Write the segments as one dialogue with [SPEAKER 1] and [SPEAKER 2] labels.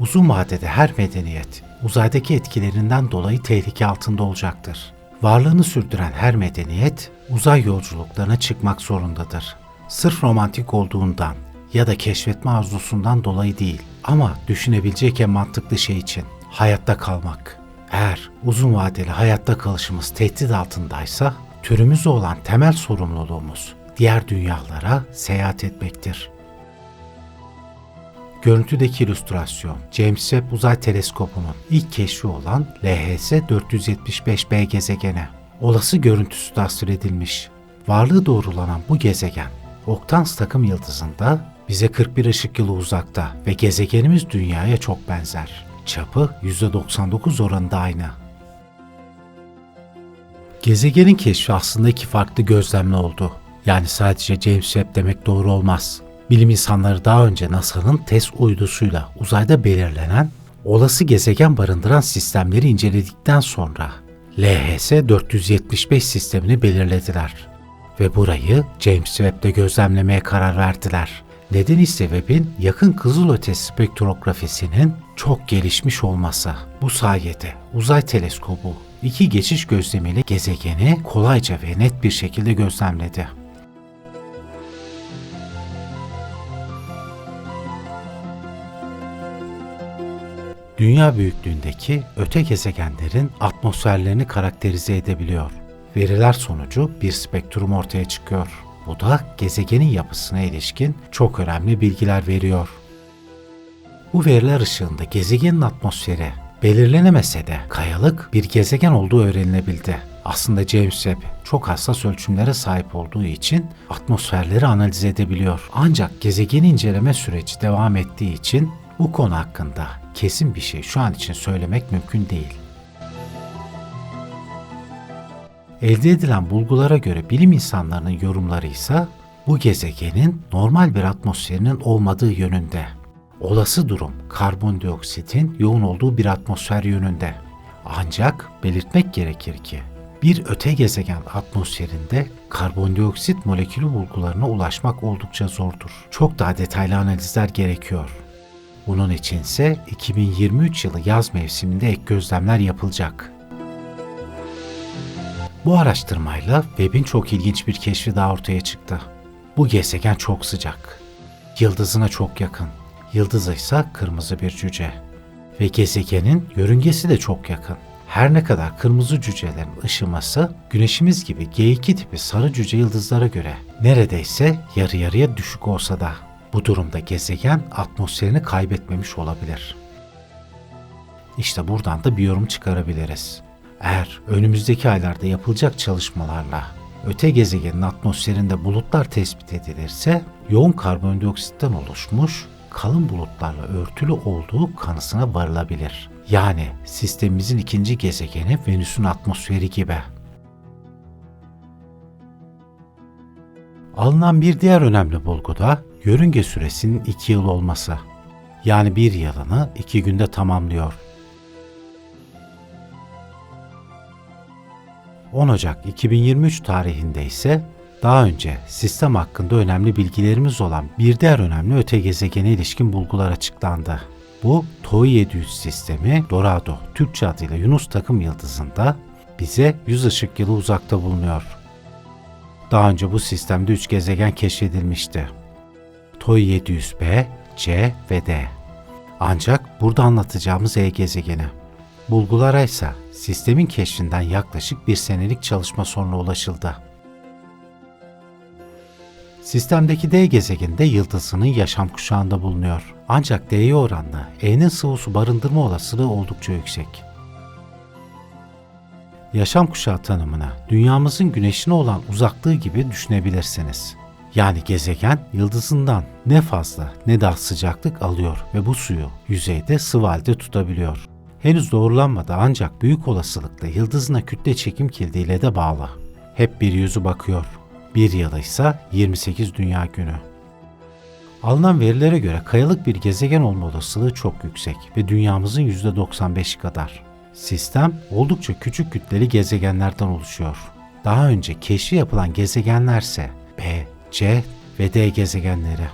[SPEAKER 1] Uzun vadede her medeniyet uzaydaki etkilerinden dolayı tehlike altında olacaktır. Varlığını sürdüren her medeniyet uzay yolculuklarına çıkmak zorundadır. Sırf romantik olduğundan ya da keşfetme arzusundan dolayı değil ama düşünebilecek en mantıklı şey için hayatta kalmak. Eğer uzun vadeli hayatta kalışımız tehdit altındaysa türümüze olan temel sorumluluğumuz diğer dünyalara seyahat etmektir. Görüntüdeki illüstrasyon, James Webb Uzay Teleskobu'nun ilk keşfi olan LHS 475b gezegeni. Olası görüntüsü tasvir edilmiş. Varlığı doğrulanan bu gezegen, Oktans takım yıldızında bize 41 ışık yılı uzakta ve gezegenimiz Dünya'ya çok benzer. Çapı %99 oranında aynı. Gezegenin keşfi aslında iki farklı gözlemle oldu. Yani sadece James Webb demek doğru olmaz. Bilim insanları daha önce NASA'nın TESS uydusuyla uzayda belirlenen olası gezegen barındıran sistemleri inceledikten sonra LHS 475 sistemini belirlediler ve burayı James Webb'de gözlemlemeye karar verdiler. Neden ise Webb'in yakın kızılötesi spektrografisinin çok gelişmiş olması. Bu sayede uzay teleskobu iki geçiş gözlemiyle gezegeni kolayca ve net bir şekilde gözlemledi. Dünya büyüklüğündeki öte gezegenlerin atmosferlerini karakterize edebiliyor. Veriler sonucu bir spektrum ortaya çıkıyor. Bu da gezegenin yapısına ilişkin çok önemli bilgiler veriyor. Bu veriler ışığında gezegenin atmosferi belirlenemese de kayalık bir gezegen olduğu öğrenilebildi. Aslında James Webb çok hassas ölçümlere sahip olduğu için atmosferleri analiz edebiliyor. Ancak gezegeni inceleme süreci devam ettiği için bu konu hakkında kesin bir şey şu an için söylemek mümkün değil. Elde edilen bulgulara göre bilim insanlarının yorumları ise bu gezegenin normal bir atmosferinin olmadığı yönünde. Olası durum karbondioksitin yoğun olduğu bir atmosfer yönünde. Ancak belirtmek gerekir ki bir öte gezegen atmosferinde karbondioksit molekülü bulgularına ulaşmak oldukça zordur. Çok daha detaylı analizler gerekiyor. Bunun içinse 2023 yılı yaz mevsiminde ek gözlemler yapılacak. Bu araştırmayla Webb'in çok ilginç bir keşfi daha ortaya çıktı. Bu gezegen çok sıcak. Yıldızına çok yakın. Yıldızı ise kırmızı bir cüce. Ve gezegenin yörüngesi de çok yakın. Her ne kadar kırmızı cücelerin ışıması güneşimiz gibi G2 tipi sarı cüce yıldızlara göre neredeyse yarı yarıya düşük olsa da bu durumda gezegen atmosferini kaybetmemiş olabilir. İşte buradan da bir yorum çıkarabiliriz. Eğer önümüzdeki aylarda yapılacak çalışmalarla öte gezegenin atmosferinde bulutlar tespit edilirse yoğun karbondioksitten oluşmuş kalın bulutlarla örtülü olduğu kanısına varılabilir. Yani sistemimizin ikinci gezegeni Venüs'ün atmosferi gibi. Alınan bir diğer önemli bulgu da yörünge süresinin 2 yıl olması. Yani bir yılını 2 günde tamamlıyor. 10 Ocak 2023 tarihinde ise daha önce sistem hakkında önemli bilgilerimiz olan bir diğer önemli öte gezegene ilişkin bulgular açıklandı. Bu TOI 700 sistemi Dorado, Türkçe adıyla Yunus takım yıldızında bize 100 ışık yılı uzakta bulunuyor. Daha önce bu sistemde 3 gezegen keşfedilmişti. TOI 700b, C ve D. Ancak burada anlatacağımız E gezegeni. Bulgulara ise sistemin keşfinden yaklaşık bir senelik çalışma sonra ulaşıldı. Sistemdeki D gezegeninde yıldızının yaşam kuşağında bulunuyor. Ancak D'ye oranla E'nin sıvı su barındırma olasılığı oldukça yüksek. Yaşam kuşağı tanımına dünyamızın güneşine olan uzaklığı gibi düşünebilirsiniz. Yani gezegen yıldızından ne fazla ne de sıcaklık alıyor ve bu suyu yüzeyde sıvı halde tutabiliyor. Henüz doğrulanmadı ancak büyük olasılıkla yıldızına kütle çekim kildiyle de bağlı. Hep bir yüzü bakıyor. Bir yılı ise 28 dünya günü. Alınan verilere göre kayalık bir gezegen olma olasılığı çok yüksek ve dünyamızın %95'i kadar. Sistem oldukça küçük kütleli gezegenlerden oluşuyor. Daha önce keşfi yapılan gezegenlerse B, C ve D gezegenleri.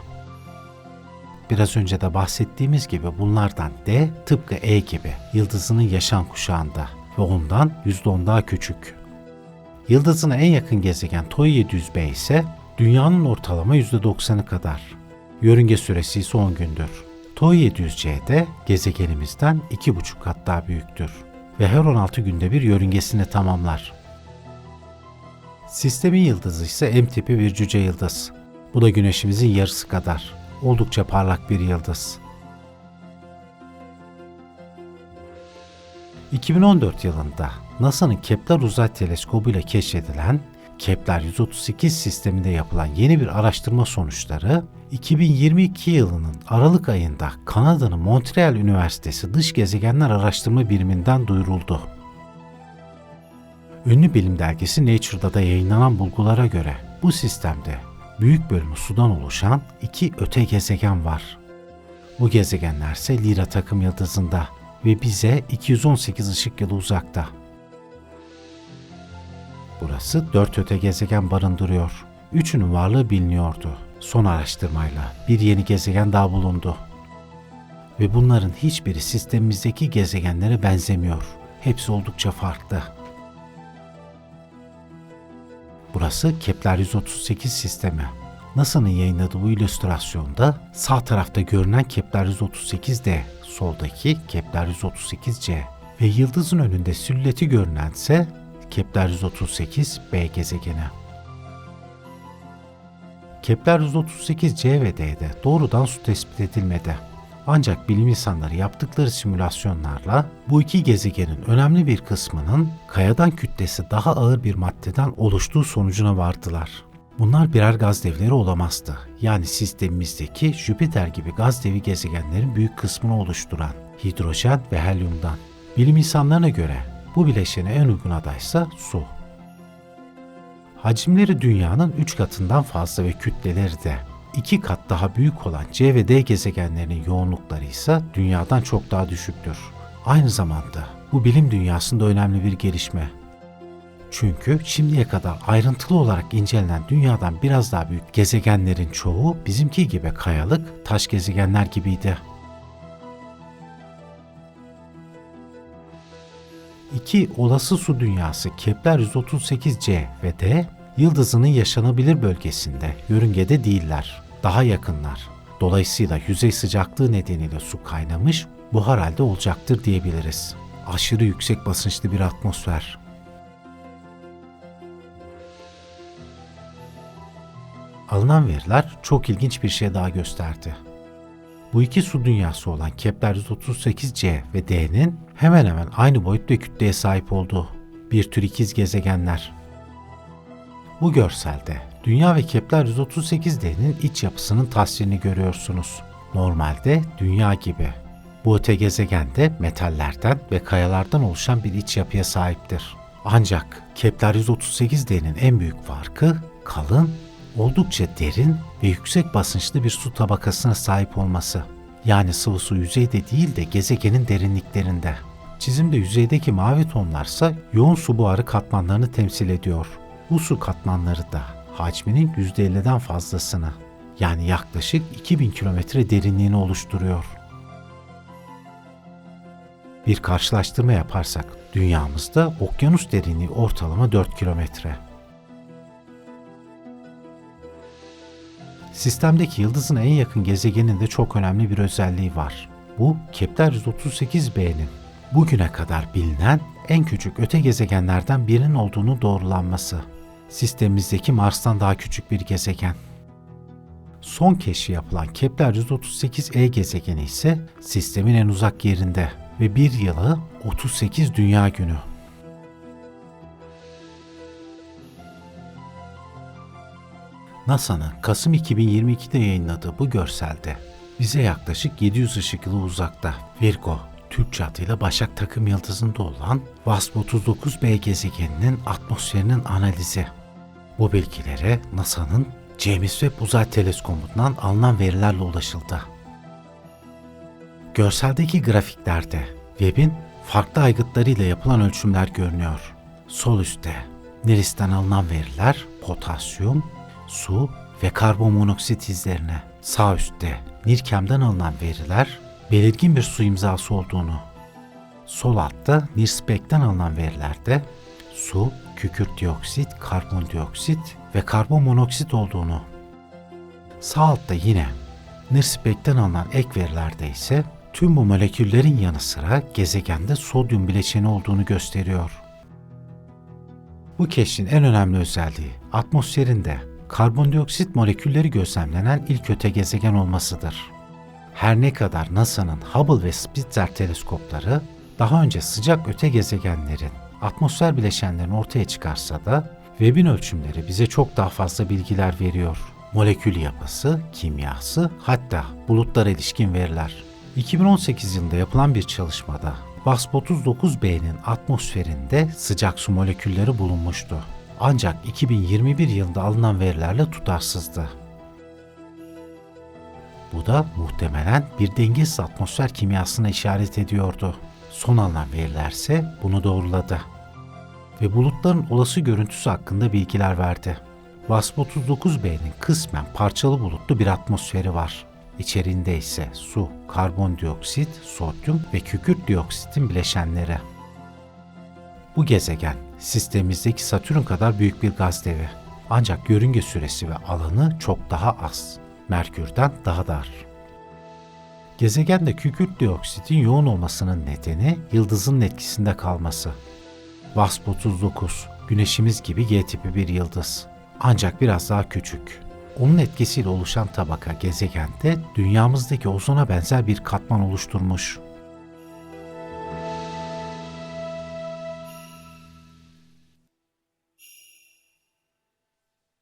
[SPEAKER 1] biraz önce de bahsettiğimiz gibi bunlardan D tıpkı E gibi yıldızının yaşam kuşağında ve ondan %10 daha küçük. Yıldızına en yakın gezegen TOI 700b ise dünyanın ortalama %90'ı kadar. Yörünge süresi ise 10 gündür. TOI 700c de gezegenimizden 2,5 kat daha büyüktür ve her 16 günde bir yörüngesini tamamlar. Sistemin yıldızı ise M tipi bir cüce yıldız. Bu da güneşimizin yarısı kadar. Oldukça parlak bir yıldız. 2014 yılında NASA'nın Kepler Uzay Teleskobu ile keşfedilen Kepler 138 sisteminde yapılan yeni bir araştırma sonuçları 2022 yılının Aralık ayında Kanada'nın Montreal Üniversitesi Dış Gezegenler Araştırma Biriminden duyuruldu. Ünlü bilim dergisi Nature'da da yayınlanan bulgulara göre bu sistemde büyük bölümü sudan oluşan iki öte gezegen var. Bu gezegenler ise Lyra takım yıldızında ve bize 218 ışık yılı uzakta. Burası dört öte gezegen barındırıyor. Üçünün varlığı biliniyordu. Son araştırmayla bir yeni gezegen daha bulundu. Ve bunların hiçbiri sistemimizdeki gezegenlere benzemiyor. Hepsi oldukça farklı. Burası Kepler 138 sistemi. NASA'nın yayınladığı bu illüstrasyonda sağ tarafta görünen Kepler 138d, soldaki Kepler 138c ve yıldızın önünde silüeti görünense Kepler 138 B gezegeni. Kepler 138 C ve D'de doğrudan su tespit edilmedi. Ancak bilim insanları yaptıkları simülasyonlarla bu iki gezegenin önemli bir kısmının kayadan kütlesi daha ağır bir maddeden oluştuğu sonucuna vardılar. Bunlar birer gaz devleri olamazdı. Yani sistemimizdeki Jüpiter gibi gaz devi gezegenlerin büyük kısmını oluşturan hidrojen ve helyumdan. Bilim insanlarına göre bu bileşene en uygun adaysa su. Hacimleri dünyanın 3 katından fazla ve kütleleri de 2 kat daha büyük olan C ve D gezegenlerinin yoğunlukları ise dünyadan çok daha düşüktür. Aynı zamanda bu bilim dünyasında önemli bir gelişme. Çünkü şimdiye kadar ayrıntılı olarak incelenen dünyadan biraz daha büyük gezegenlerin çoğu bizimki gibi kayalık, taş gezegenler gibiydi. İki olası su dünyası Kepler 138c ve D, yıldızının yaşanabilir bölgesinde, yörüngede değiller. Daha yakınlar. Dolayısıyla yüzey sıcaklığı nedeniyle su kaynamış, buhar halde olacaktır diyebiliriz. Aşırı yüksek basınçlı bir atmosfer. Alınan veriler çok ilginç bir şey daha gösterdi. Bu iki su dünyası olan Kepler 138c ve D'nin hemen hemen aynı boyut ve kütleye sahip olduğu bir tür ikiz gezegenler. Bu görselde Dünya ve Kepler 138d'nin iç yapısının tasvirini görüyorsunuz. Normalde Dünya gibi. Bu öte gezegen de metallerden ve kayalardan oluşan bir iç yapıya sahiptir. Ancak Kepler 138d'nin en büyük farkı kalın, oldukça derin ve yüksek basınçlı bir su tabakasına sahip olması. Yani sıvı su yüzeyde değil de gezegenin derinliklerinde. Çizimde yüzeydeki mavi tonlarsa yoğun su buharı katmanlarını temsil ediyor. Bu su katmanları da hacminin %50'den fazlasını yani yaklaşık 2000 kilometre derinliğini oluşturuyor. Bir karşılaştırma yaparsak dünyamızda okyanus derinliği ortalama 4 kilometre. Sistemdeki yıldızın en yakın gezegenin de çok önemli bir özelliği var. Bu Kepler 138b'nin bugüne kadar bilinen en küçük öte gezegenlerden birinin olduğunu doğrulanması. Sistemimizdeki Mars'tan daha küçük bir gezegen. Son keşfi yapılan Kepler 138e gezegeni ise sistemin en uzak yerinde ve bir yılı 38 dünya günü. NASA'nın Kasım 2022'de yayınladığı bu görselde bize yaklaşık 700 ışık yılı uzakta Virgo, Türkçe adıyla Başak takım yıldızında olan WASP 39b gezegeninin atmosferinin analizi. Bu bilgilere NASA'nın James Webb Uzay Teleskobu'ndan alınan verilerle ulaşıldı. Görseldeki grafiklerde Webb'in farklı aygıtlarıyla yapılan ölçümler görünüyor. Sol üstte NIRIS'ten alınan veriler potasyum, su ve karbonmonoksit izlerine. Sağ üstte NIRKEM'den alınan veriler belirgin bir su imzası olduğunu, sol altta NIRSPEC'ten alınan verilerde su, kükürt dioksit, karbondioksit ve karbonmonoksit olduğunu, sağ altta yine NIRSPEC'ten alınan ek verilerde ise tüm bu moleküllerin yanı sıra gezegende sodyum bileşeni olduğunu gösteriyor. Bu keşfin en önemli özelliği atmosferinde karbondioksit molekülleri gözlemlenen ilk öte gezegen olmasıdır. Her ne kadar NASA'nın Hubble ve Spitzer teleskopları daha önce sıcak öte gezegenlerin atmosfer bileşenlerini ortaya çıkarsa da Webb'in ölçümleri bize çok daha fazla bilgiler veriyor. Molekül yapısı, kimyası, hatta bulutlara ilişkin veriler. 2018 yılında yapılan bir çalışmada WASP-39b'nin atmosferinde sıcak su molekülleri bulunmuştu. Ancak 2021 yılında alınan verilerle tutarsızdı. Bu da muhtemelen bir dengesiz atmosfer kimyasına işaret ediyordu. Son alınan verilerse bunu doğruladı. Ve bulutların olası görüntüsü hakkında bilgiler verdi. WASP-39b'nin kısmen parçalı bulutlu bir atmosferi var. İçerinde ise su, karbondioksit, sodyum ve kükürt dioksitin bileşenleri. Bu gezegen sistemimizdeki Satürn kadar büyük bir gaz devi. Ancak yörünge süresi ve alanı çok daha az. Merkür'den daha dar. Gezegende kükürt dioksitin yoğun olmasının nedeni yıldızın etkisinde kalması. WASP-39, Güneşimiz gibi G tipi bir yıldız. Ancak biraz daha küçük. Onun etkisiyle oluşan tabaka gezegende dünyamızdaki ozona benzer bir katman oluşturmuş.